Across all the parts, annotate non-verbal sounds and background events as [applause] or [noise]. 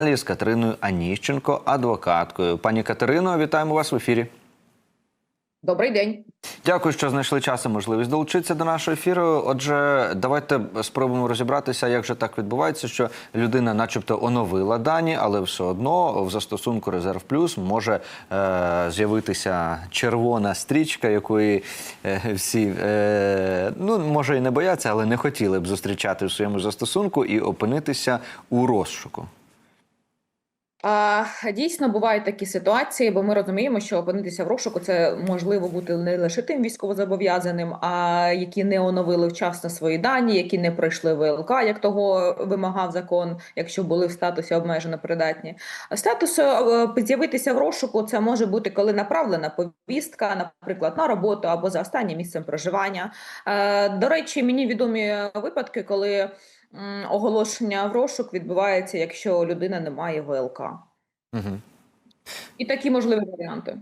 з Катериною Аніщенко, адвокаткою. Пані Катерино, вітаємо вас в ефірі. Добрий день. Дякую, що знайшли час і можливість долучитися до нашого ефіру. Отже, давайте спробуємо розібратися, як же так відбувається, що людина, начебто, оновила дані, але все одно в застосунку Резерв Плюс може е, з'явитися червона стрічка, якої е, всі е, ну може і не бояться, але не хотіли б зустрічати в своєму застосунку і опинитися у розшуку. А, дійсно бувають такі ситуації, бо ми розуміємо, що опинитися в розшуку це можливо бути не лише тим військовозобов'язаним, а які не оновили вчасно свої дані, які не пройшли ВЛК, як того вимагав закон, якщо були в статусі обмежено придатні. Статус е, з'явитися в розшуку це може бути, коли направлена повістка, наприклад, на роботу або за останнім місцем проживання. Е, До речі, мені відомі випадки, коли. Оголошення в розшук відбувається, якщо людина не має ВЛК. Угу. І такі можливі варіанти.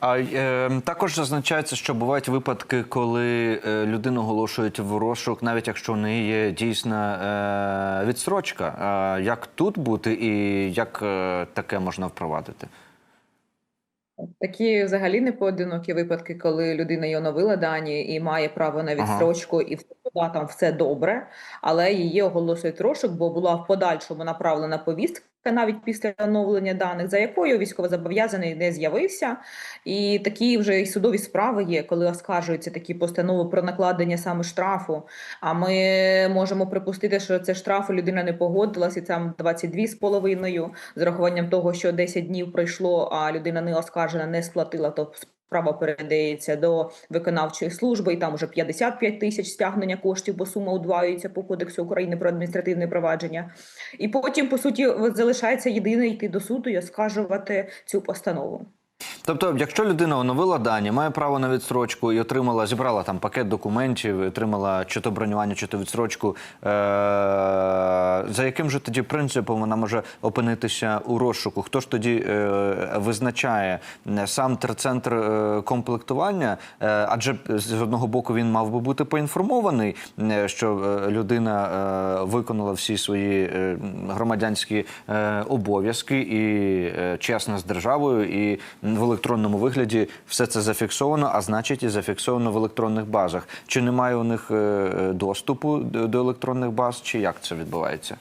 А е, також зазначається, що бувають випадки, коли е, людину оголошують в розшук, навіть якщо в неї є дійсна е, відстрочка. А як тут бути і як е, таке можна впровадити? Такі взагалі не поодинокі випадки, коли людина й оновила дані і має право на відстрочку, і все да, там все добре, але її оголошують трошок, бо була в подальшому направлена повістка навіть після оновлення даних, за якою військовозобов'язаний не з'явився. І такі вже і судові справи є, коли оскаржуються такі постанови про накладення саме штрафу. А ми можемо припустити, що це штрафу людина не погодилась, і там 22 з половиною, з рахуванням того, що 10 днів пройшло, а людина не оскаржена, не сплатила, то Справа передається до виконавчої служби, і там уже 55 тисяч стягнення коштів, бо сума удваюється по кодексу України про адміністративне провадження. І потім, по суті, залишається єдине йти до суду і оскаржувати цю постанову. Тобто, якщо людина оновила дані, має право на відстрочку і отримала, зібрала там пакет документів, отримала чи то бронювання, чи то відстрочку. Е- за яким же тоді принципом вона може опинитися у розшуку? Хто ж тоді е- визначає е, сам терцентр е- комплектування? Е- адже з одного боку він мав би бути поінформований, е, що е, людина е- виконала всі свої е- громадянські е- обов'язки і е- чесна з державою, і в електронному вигляді все це зафіксовано, а значить і зафіксовано в електронних базах. Чи немає у них е, доступу до до електронних баз, чи як це відбувається?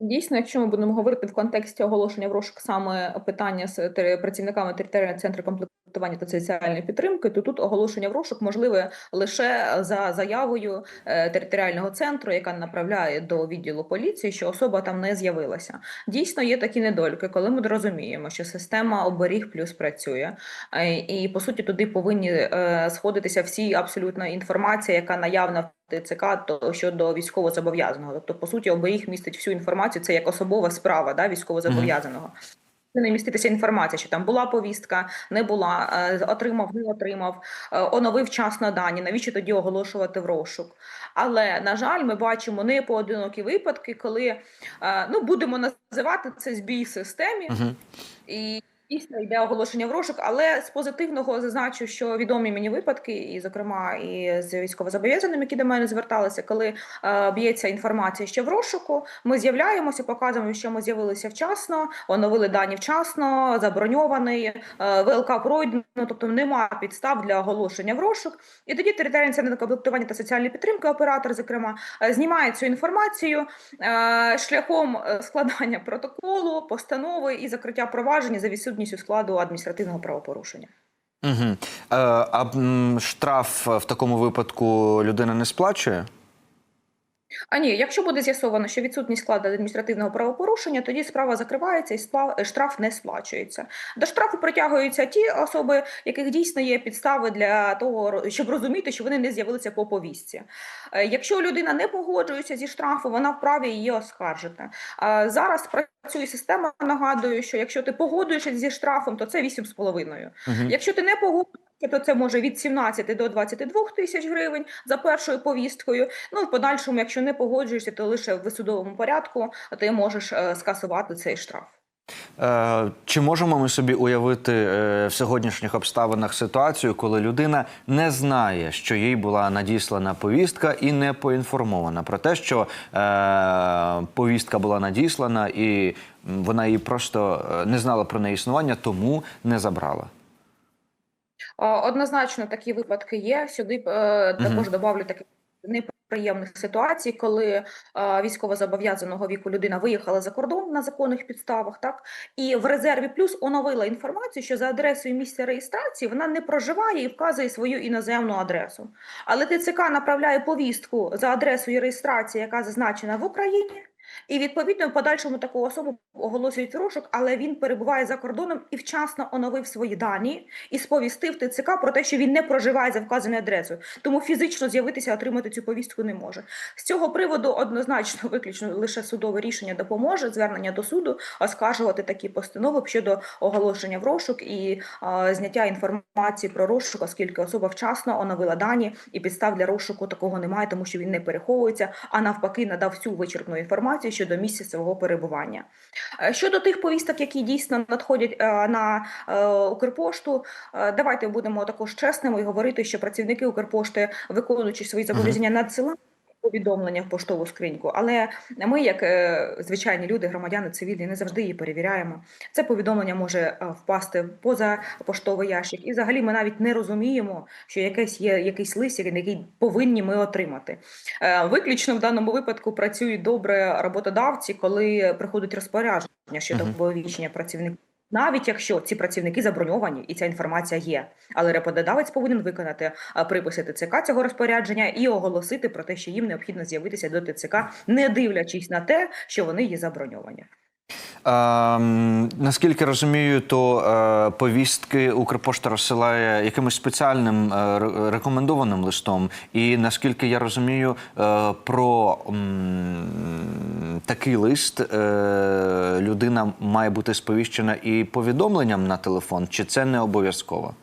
Дійсно, якщо ми будемо говорити в контексті оголошення в розшук саме питання з працівниками територіального центру комплектування та соціальної підтримки, то тут оголошення в розшук можливе лише за заявою е, територіального центру, яка направляє до відділу поліції, що особа там не з'явилася. Дійсно, є такі недоліки, коли ми розуміємо, що система оберіг плюс працює, е, і по суті туди повинні е, сходитися всі абсолютно інформація, яка наявна в ТЦК то щодо військовозобов'язаного. Тобто, по суті, оберіг містить всю інформацію. Це як особова справа да, військовозобов'язаного. Не міститися інформація, що там була повістка, не була, е, отримав, не отримав, е, оновив вчасно дані. Навіщо тоді оголошувати в розшук? Але на жаль, ми бачимо не поодинокі випадки, коли е, ну будемо називати це збій в системі. -huh. І дійсно йде оголошення в розшук, але з позитивного зазначу, що відомі мені випадки, і зокрема і з військовозобов'язаними, які до мене зверталися, коли е, б'ється інформація, що в розшуку, ми з'являємося, показуємо, що ми з'явилися вчасно, оновили дані вчасно, заброньований, е, ВЛК пройдено, тобто немає підстав для оголошення в розшук. І тоді територіальний центр комплектування та соціальної підтримки, оператор, зокрема, е, знімає цю інформацію е, шляхом е, складання протоколу, постанови і закриття провадження за відсутністю складу адміністративного правопорушення. Угу. А штраф в такому випадку людина не сплачує? А ні, якщо буде з'ясовано, що відсутність складу адміністративного правопорушення, тоді справа закривається і штраф не сплачується. До штрафу притягуються ті особи, яких дійсно є підстави для того, щоб розуміти, що вони не з'явилися по повістці. Е, Якщо людина не погоджується зі штрафом, вона вправі її оскаржити. Зараз працює система. Нагадую, що якщо ти погоджуєшся зі штрафом, то це 8,5. Угу. Якщо ти не погодишся, то це може від 17 до 22 тисяч гривень за першою повісткою. Ну в подальшому, якщо не погоджуєшся, то лише в судовому порядку ти можеш е, скасувати цей штраф. Е, Чи можемо ми собі уявити е, в сьогоднішніх обставинах ситуацію, коли людина не знає, що їй була надіслана повістка, і не поінформована про те, що повістка була надіслана, і вона її просто не знала про неї існування, тому не забрала. А, Однозначно такі випадки є. Сюди е, також добавлю таких неприємних ситуацій, коли е, військовозобов'язаного віку людина виїхала за кордон на законних підставах, так і в резерві плюс оновила інформацію, що за адресою місця реєстрації вона не проживає і вказує свою іноземну адресу. Але ТЦК направляє повістку за адресою реєстрації, яка зазначена в Україні. І відповідно в подальшому таку особу оголошують розшук, але він перебуває за кордоном і вчасно оновив свої дані і сповістив ТЦК про те, що він не проживає за вказаною адресою, тому фізично з'явитися, отримати цю повістку не може. З цього приводу однозначно виключно лише судове рішення допоможе звернення до суду оскаржувати такі постанови щодо оголошення в розшук і а, зняття інформації про розшук, оскільки особа вчасно оновила дані і підстав для розшуку такого немає, тому що він не переховується, а навпаки надав всю вичерпну інформацію щодо місця свого перебування. Е, Щодо тих повісток, які дійсно надходять е, на е, Укрпошту, давайте будемо також чесними і говорити, що працівники Укрпошти, виконуючи свої зобов'язання, надсилають повідомлення в поштову скриньку. Але ми, як е, звичайні люди, громадяни цивільні, не завжди її перевіряємо. Це повідомлення може е, впасти поза поштовий ящик, і взагалі ми навіть не розуміємо, що якийсь є якийсь лист, який повинні ми отримати. Е, Виключно в даному випадку працюють добре роботодавці, коли приходить розпорядження щодо Мгм. повічення працівників. Навіть якщо ці працівники заброньовані і ця інформація є, але роботодавець повинен виконати приписи ТЦК цього розпорядження і оголосити про те, що їм необхідно з'явитися до ТЦК, не дивлячись на те, що вони є заброньовані. Ем, наскільки розумію, то е, повістки Укрпошта розсилає якимось спеціальним е, рекомендованим листом. І наскільки я розумію, е, про м, такий лист е, людина має бути сповіщена і повідомленням на телефон, чи це не обов'язково?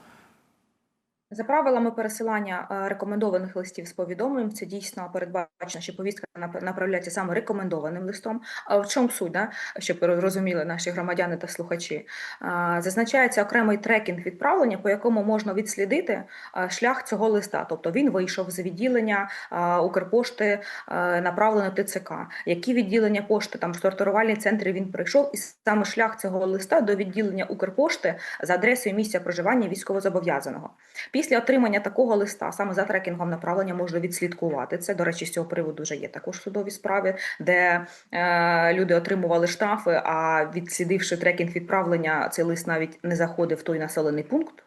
За правилами пересилання е, рекомендованих листів з повідомленням, це дійсно передбачено, що повістка нап- направляється саме рекомендованим листом. А в чому суть, да? щоб розуміли наші громадяни та слухачі? Зазначається окремий трекінг відправлення, по якому можна відслідити шлях цього листа. Тобто він вийшов з відділення Укрпошти, направлено ТЦК. Які відділення пошти, там сортувальні центри він прийшов, і саме шлях цього листа до відділення Укрпошти за адресою місця проживання військовозобов'язаного. Після отримання такого листа, саме за трекінгом направлення, можна відслідкувати це. До речі, з цього приводу вже є також судові справи, де е, люди отримували штрафи, а відслідивши трекінг відправлення, цей лист навіть не заходив в той населений пункт.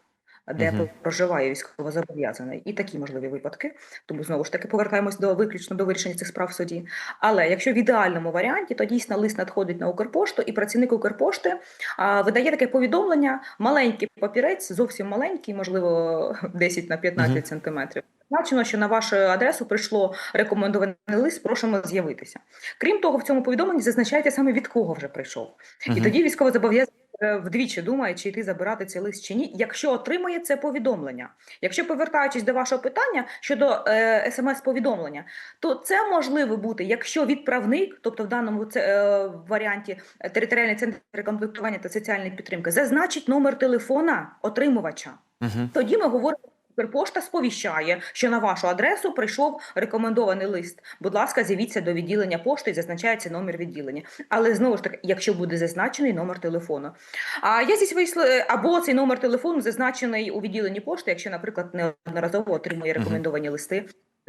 Де Мгм. проживає військовозобов'язаний, і такі можливі випадки. Тому знову ж таки повертаємось до виключно до вирішення цих справ в суді. Але якщо в ідеальному варіанті, то дійсно лист надходить на Укрпошту, і працівник Укрпошти а, видає таке повідомлення, маленький папірець, зовсім маленький, можливо, [laughs] 10 на 15 Мгм. сантиметрів. Значено, що на вашу адресу прийшло рекомендований лист, просимо з'явитися. Крім того, в цьому повідомленні зазначається саме від кого вже прийшов. І тоді військовозобов'язаний вдвічі думає, чи йти забирати цей лист чи ні, якщо отримає це повідомлення. Якщо повертаючись до вашого питання щодо е, смс-повідомлення, то це можливо бути, якщо відправник, тобто в даному це, е, варіанті е, територіальний центр комплектування та соціальної підтримки, зазначить номер телефона отримувача. Угу. Тоді ми говоримо. Укрпошта сповіщає, що на вашу адресу прийшов рекомендований лист. Будь ласка, з'явіться до відділення пошти і зазначається номер відділення. Але знову ж таки, якщо буде зазначений номер телефону. А я зі сл- або цей номер телефону зазначений у відділенні пошти, якщо, наприклад, неодноразово отримує рекомендовані листи.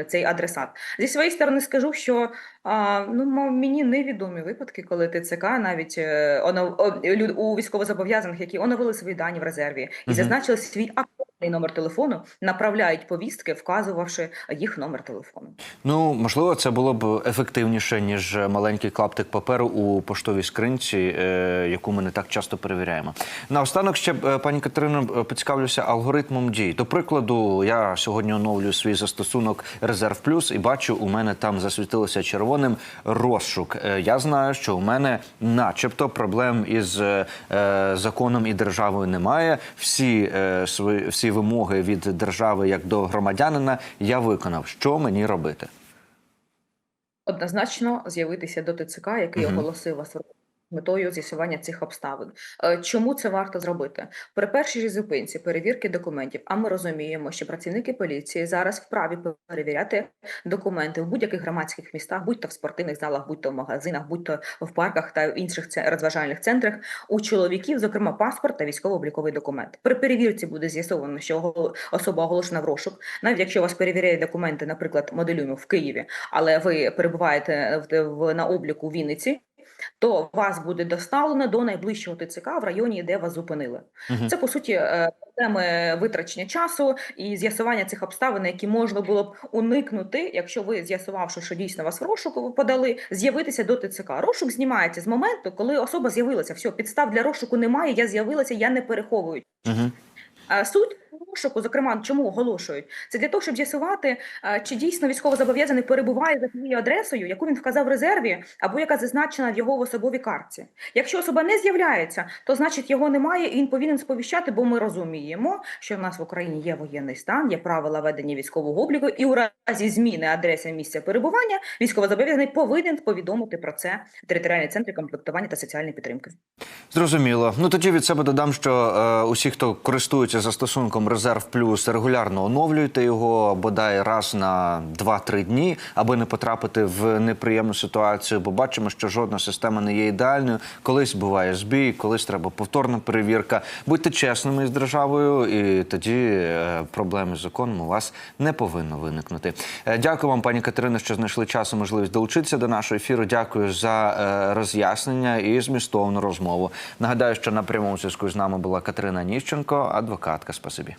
Цей адресат зі своєї сторони скажу, що а, ну мені невідомі випадки, коли ТЦК навіть е, онов, у військовозобов'язаних, які оновили свої дані в резерві і Мгм. зазначили свій актуальний номер телефону, направляють повістки, вказувавши їх номер телефону. Ну, можливо, це було б ефективніше, ніж маленький клаптик паперу у поштовій скринці, е, яку ми не так часто перевіряємо. Наостанок ще е, пані Катерино, е, поцікавлюся алгоритмом дій. До прикладу, я сьогодні оновлюю свій застосунок Резерв Плюс і бачу, у мене там засвітилося червоним розшук. Я знаю, що у мене, начебто, проблем із законом і державою немає. Всі свої всі вимоги від держави як до громадянина я виконав. Що мені робити? Однозначно з'явитися до ТЦК, який Мгм. оголосив вас метою з'ясування цих обставин. Е, Чому це варто зробити? При першій зупинці перевірки документів, а ми розуміємо, що працівники поліції зараз вправі перевіряти документи в будь-яких громадських містах, будь то в спортивних залах, будь то в магазинах, будь то в парках та інших розважальних центрах у чоловіків, зокрема паспорт та військово-обліковий документ. При перевірці буде з'ясовано, що особа оголошена в розшук, навіть якщо вас перевіряють документи, наприклад, моделюємо в Києві, але ви перебуваєте на обліку в Вінниці. То вас буде доставлено до найближчого ТЦК в районі, де вас зупинили. Мгм. Це по суті е, проблеми витрачення часу і з'ясування цих обставин, які можна було б уникнути, якщо ви з'ясувавши, що дійсно вас в розшук подали, з'явитися до ТЦК. Розшук знімається з моменту, коли особа з'явилася. Все, підстав для розшуку немає. Я з'явилася, я не переховую. Мгм. А Суть розшуку, зокрема, чому оголошують? Це для того, щоб з'ясувати, чи дійсно військовозобов'язаний перебуває за тією адресою, яку він вказав в резерві, або яка зазначена в його особовій картці. Якщо особа не з'являється, то значить його немає, і він повинен сповіщати, бо ми розуміємо, що в нас в Україні є воєнний стан, є правила ведення військового обліку, і у разі зміни адреси місця перебування військовозобов'язаний повинен повідомити про це територіальні центри комплектування та соціальної підтримки. Зрозуміло. Ну тоді від себе додам, що е, усі, хто користується застосунком Резерв Плюс, регулярно оновлюйте його бодай раз на 2-3 дні, аби не потрапити в неприємну ситуацію. Бо бачимо, що жодна система не є ідеальною. Колись буває збій, колись треба повторна перевірка. Будьте чесними з державою, і тоді е, проблеми з законом у вас не повинно виникнути. Е, Дякую вам, пані Катерино, що знайшли час і можливість долучитися до нашого ефіру. Дякую за е, роз'яснення і змістовну розмову. Нагадаю, що на прямому зв'язку з нами була Катерина Ніщенко, адвокатка. Спасибі.